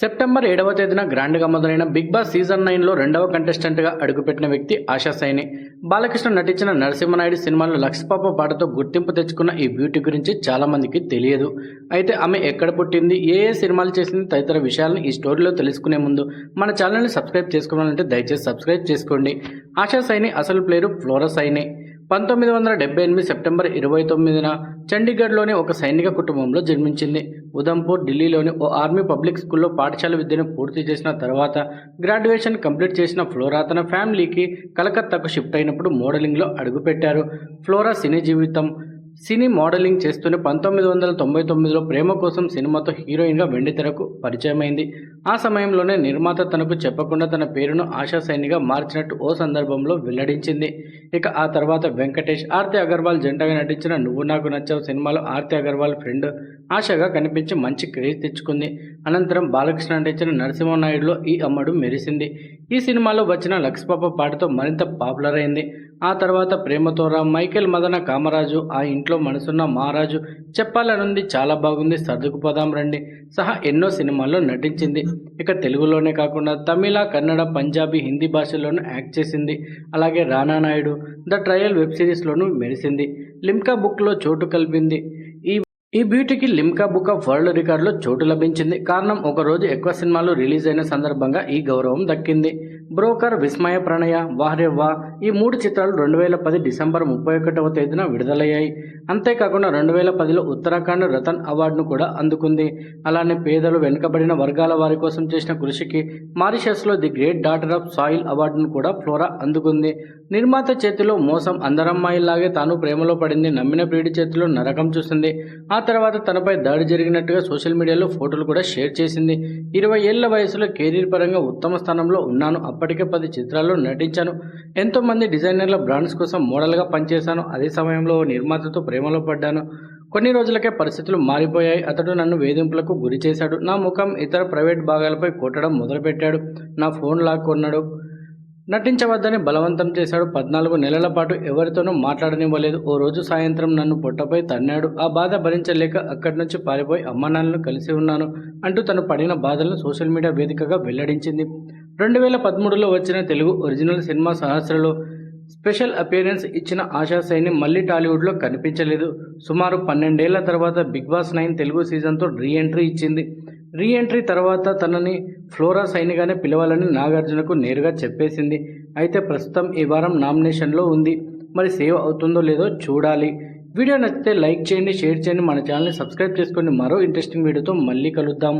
September ఏడవ తేదీన గ్రాండ్గా మొదలైన బిగ్ బాస్ సీజన్ నైన్లో రెండవ కంటెస్టెంట్గా అడుగుపెట్టిన వ్యక్తి ఆశా సైని. బాలకృష్ణ నటించిన నరసింహనాయుడు సినిమాలో లక్ష్మీపాప పాటతో గుర్తింపు తెచ్చుకున్న ఈ బ్యూటీ గురించి చాలామందికి తెలియదు. అయితే ఆమె ఎక్కడ పుట్టింది ఏ ఏ సినిమాలు చేసింది తదితర విషయాలను ఈ స్టోరీలో తెలుసుకునే ముందు మన ఛానల్ని సబ్స్క్రైబ్ చేసుకోవాలంటే దయచేసి సబ్స్క్రైబ్ చేసుకోండి. ఆశా సైని అసలు పేరు ఫ్లోరా సైని. పంతొమ్మిది వందల డెబ్బై ఎనిమిది సెప్టెంబర్ ఇరవై తొమ్మిదిన చండీగఢ్లోని ఒక సైనిక కుటుంబంలో జన్మించింది. ఉదంపూర్ ఢిల్లీలోని ఓ ఆర్మీ పబ్లిక్ స్కూల్లో పాఠశాల విద్యను పూర్తి చేసిన తర్వాత గ్రాడ్యుయేషన్ కంప్లీట్ చేసిన ఫ్లోరా తన ఫ్యామిలీకి కలకత్తాకు షిఫ్ట్ అయినప్పుడు మోడలింగ్లో అడుగుపెట్టారు. ఫ్లోరా సినీ జీవితం సినీ మోడలింగ్ చేస్తూనే పంతొమ్మిది వందల తొంభై తొమ్మిదిలో ప్రేమ కోసం సినిమాతో హీరోయిన్గా వెండితెరకు పరిచయమైంది. ఆ సమయంలోనే నిర్మాత తనకు చెప్పకుండా తన పేరును ఆశా సైనిగా మార్చినట్టు ఓ సందర్భంలో వెల్లడించింది. ఇక ఆ తర్వాత వెంకటేష్ ఆర్తి అగర్వాల్ జంటగా నటించిన నువ్వు నాకు నచ్చావు సినిమాలో ఆర్తి అగర్వాల్ ఫ్రెండ్ ఆశగా కనిపించి మంచి క్రేజ్ తెచ్చుకుంది. అనంతరం బాలకృష్ణ నటించిన నరసింహనాయుడులో ఈ అమ్మడు మెరిసింది. ఈ సినిమాలో వచ్చిన లక్ష్మప్ప పాటతో మరింత పాపులర్ అయింది. ఆ తర్వాత ప్రేమతో రా మైకేల్ మదన కామరాజు ఆ ఇంట్లో మనసున్న మహారాజు చెప్పాలనుంది చాలా బాగుంది సర్దుకుపోదాం రండి సహా ఎన్నో సినిమాల్లో నటించింది. ఇక తెలుగులోనే కాకుండా తమిళ కన్నడ పంజాబీ హిందీ భాషల్లోనూ యాక్ట్ చేసింది. అలాగే Rana Naidu the trial web సిరీస్లోనూ మెరిసింది. లిమ్కా బుక్లో చోటు కల్పింది. ఈ బ్యూటీకి లిమ్కా బుక్ ఆఫ్ వరల్డ్ రికార్డులో చోటు లభించింది. కారణం ఒకరోజు ఎక్కువ సినిమాలు రిలీజ్ అయిన సందర్భంగా ఈ గౌరవం దక్కింది. బ్రోకర్ విస్మయ ప్రణయ వాహ్రెవ్వా ఈ మూడు చిత్రాలు రెండు వేల పది డిసెంబర్ ముప్పై ఒకటవ తేదీన విడుదలయ్యాయి. అంతేకాకుండా రెండు వేల పదిలో ఉత్తరాఖండ్ రతన్ అవార్డును కూడా అందుకుంది. అలానే పేదలు వెనుకబడిన వర్గాల వారి కోసం చేసిన కృషికి మారిషస్లో the great daughter of soil అవార్డును కూడా ఫ్లోరా అందుకుంది. నిర్మాత చేతిలో మోసం అందరమ్మాయిలాగే తాను ప్రేమలో పడింది నమ్మిన ప్రియుడి చేతిలో నరకం చూసింది. ఆ ఆ తర్వాత తనపై దాడి జరిగినట్టుగా సోషల్ మీడియాలో ఫోటోలు కూడా షేర్ చేసింది. ఇరవై ఏళ్ళ వయసులో కెరీర్ పరంగా ఉత్తమ స్థానంలో ఉన్నాను. అప్పటికే పది చిత్రాల్లో నటించాను. ఎంతోమంది డిజైనర్ల బ్రాండ్స్ కోసం మోడల్గా పనిచేశాను. అదే సమయంలో నిర్మాతతో ప్రేమలో పడ్డాను. కొన్ని రోజులకే పరిస్థితులు మారిపోయాయి. అతడు నన్ను వేధింపులకు గురి చేశాడు. నా ముఖం ఇతర ప్రైవేట్ భాగాలపై కొట్టడం మొదలుపెట్టాడు. నా ఫోన్ లాక్కున్నాడు నటించవద్దని బలవంతం చేశాడు. పద్నాలుగు నెలల పాటు ఎవరితోనూ మాట్లాడనివ్వలేదు. ఓ రోజు సాయంత్రం నన్ను పొట్టపై తన్నాడు. ఆ బాధ భరించలేక అక్కడి నుంచి పారిపోయి అమ్మానాన్నలను కలిసి ఉన్నాను అంటూ తను పడిన బాధలను సోషల్ మీడియా వేదికగా వెల్లడించింది. రెండు వేల పదమూడులో వచ్చిన తెలుగు ఒరిజినల్ సినిమా సహస్రలో స్పెషల్ అపియరెన్స్ ఇచ్చిన ఆశా సైని మళ్ళీ టాలీవుడ్లో కనిపించలేదు. సుమారు పన్నెండేళ్ళ తర్వాత బిగ్ బాస్ నైన్ తెలుగు సీజన్తో రీ ఎంట్రీ ఇచ్చింది. రీ ఎంట్రీ తర్వాత తనని ఫ్లోరా సైనిగానే పిలవాలని నాగార్జునకు నేరుగా చెప్పేసింది. అయితే ప్రస్తుతం ఈ వారం నామినేషన్లో ఉంది. మరి సేవ్ అవుతుందో లేదో చూడాలి. వీడియో నచ్చితే లైక్ చేయండి షేర్ చేయండి. మన ఛానల్ని సబ్స్క్రైబ్ చేసుకోండి మరో ఇంట్రెస్టింగ్ వీడియోతో మళ్ళీ కలుద్దాం.